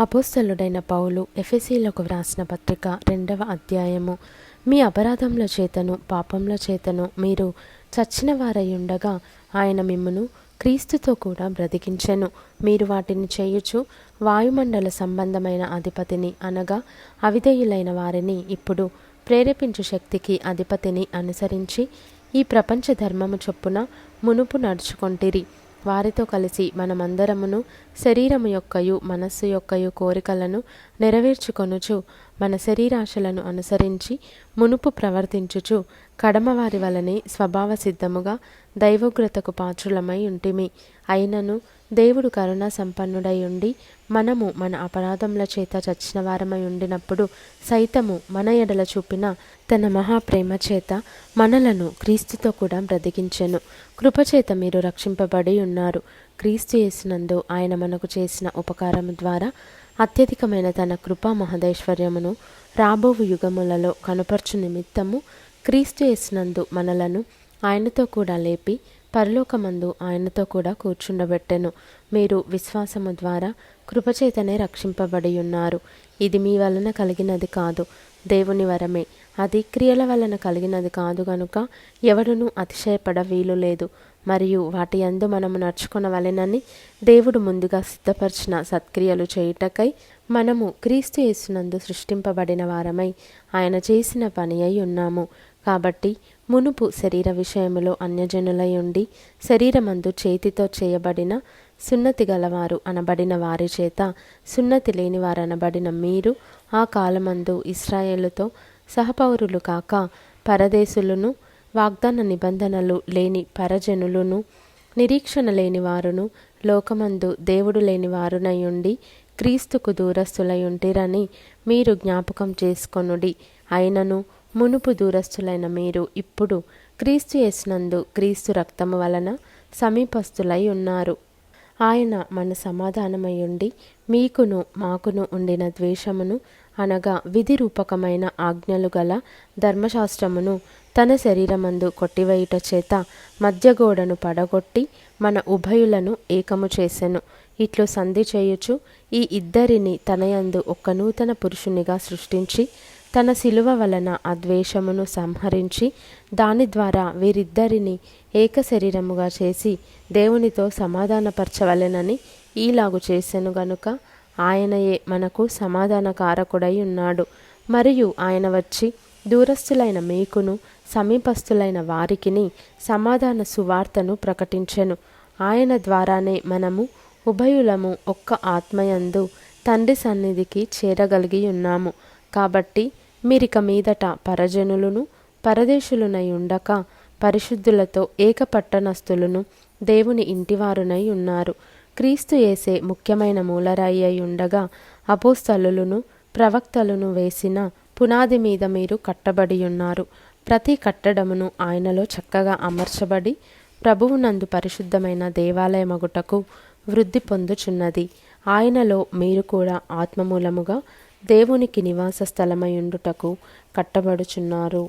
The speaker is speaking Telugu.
అపోస్తలుడైన పౌలు ఎఫెసీలకు వ్రాసిన పత్రిక రెండవ అధ్యాయము. మీ అపరాధముల చేతను పాపముల చేతను మీరు చచ్చిన వారై ఉండగా ఆయన మిమ్మను క్రీస్తుతో కూడా బ్రతికించెను. మీరు వాటిని చేయుచు వాయుమండల సంబంధమైన అధిపతిని అనగా అవిధేయులైన వారిని ఇప్పుడు ప్రేరేపించు శక్తికి అధిపతిని అనుసరించి ఈ ప్రపంచ ధర్మము చొప్పున మునుపు నడుచుకొంటిరి. వారితో కలిసి మనమందరమును శరీరము యొక్కయు మనస్సు యొక్కయు కోరికలను నెరవేర్చుకొనుచు మన శరీరాశలను అనుసరించి మునుపు ప్రవర్తించుచు కడమవారి వలనే స్వభావ సిద్ధముగా దైవోగ్రతకు పాత్రులమై ఉంటిమి. అయినను దేవుడు కరుణా సంపన్నుడై ఉండి మనము మన అపరాధముల చేత చచ్చిన వారమై ఉండినప్పుడు సైతము మన ఎడల చూపిన తన మహాప్రేమ చేత మనలను క్రీస్తుతో కూడా బ్రతికించెను. కృపచేత మీరు రక్షింపబడి ఉన్నారు. క్రీస్తు చేసినందు ఆయన మనకు చేసిన ఉపకారము ద్వారా అత్యధికమైన తన కృపా మహదైశ్వర్యమును రాబోవు యుగములలో కనుపర్చు నిమిత్తము క్రీస్తు చేసినందు మనలను ఆయనతో కూడా లేపి పరలోకమందు ఆయనతో కూడా కూర్చుండబెట్టెను. మీరు విశ్వాసము ద్వారా కృపచేతనే రక్షింపబడి ఉన్నారు. ఇది మీ వలన కలిగినది కాదు. దేవుని వరమే. అది క్రియల వలన కలిగినది కాదు గనుక ఎవడునూ అతిశయపడ వీలు లేదు. మరియు వాటి అందు మనము నడుచుకొనవలెనని దేవుడు ముందుగా సిద్ధపరిచిన సత్క్రియలు చేయుటకై మనము క్రీస్తు యేసునందు సృష్టింపబడిన వారమై ఆయన చేసిన పని అయి ఉన్నాము. కాబట్టి మునుపు శరీర విషయములో అన్యజనులై ఉండి శరీరమందు చేతితో చేయబడిన సున్నతి గలవారు అనబడిన వారి చేత సున్నతి లేని వారు అనబడిన మీరు ఆ కాలమందు ఇస్రాయేలుతో సహపౌరులు కాక పరదేశులను వాగ్దాన నిబంధనలు లేని పరజనులను నిరీక్షణ లేని వారును లోకమందు దేవుడు లేని వారునై ఉండి క్రీస్తుకు దూరస్తులై ఉంటిరని మీరు జ్ఞాపకం చేసుకొనుడి. అయినను మునుపు దూరస్తులైన మీరు ఇప్పుడు క్రీస్తు యేసునందు క్రీస్తు రక్తము వలన సమీపస్తులై ఉన్నారు. ఆయన మన సమాధానమై ఉండి మీకును మాకును ఉండిన ద్వేషమును అనగా విధి రూపకమైన ఆజ్ఞలు గల ధర్మశాస్త్రమును తన శరీరమందు కొట్టివేయుట చేత మధ్యగోడను పడగొట్టి మన ఉభయులను ఏకము చేసెను. ఇట్లు సంధి చేయుచు ఈ ఇద్దరిని తనయందు ఒక నూతన పురుషునిగా సృష్టించి తన శిలువ వలన ఆ ద్వేషమును సంహరించి దాని ద్వారా వీరిద్దరిని ఏక శరీరముగా చేసి దేవునితో సమాధానపరచవలెనని ఈలాగు చేసెను గనుక ఆయనయే మనకు సమాధానకారకుడై ఉన్నాడు. మరియు ఆయన వచ్చి దూరస్థులైన మీకును సమీపస్థులైన వారికిని సమాధాన సువార్తను ప్రకటించెను. ఆయన ద్వారానే మనము ఉభయులము ఒక్క ఆత్మయందు తండ్రి సన్నిధికి చేరగలిగి ఉన్నాము కాబట్టి మీరిక మీదట పరజనులను పరదేశులునై ఉండక పరిశుద్ధులతో ఏకపట్టణస్థులను దేవుని ఇంటివారునై ఉన్నారు. క్రీస్తు ఏసే ముఖ్యమైన మూలరాయి అయి ఉండగా అపోస్తలులను ప్రవక్తలను వేసిన పునాది మీద మీరు కట్టబడి ఉన్నారు. ప్రతి కట్టడమును ఆయనలో చక్కగా అమర్చబడి ప్రభువునందు పరిశుద్ధమైన దేవాలయమగుటకు వృద్ధి పొందుచున్నది. ఆయనలో మీరు కూడా ఆత్మమూలముగా దేవునికి నివాస స్థలమయుండుటకు కట్టబడుచున్నారు.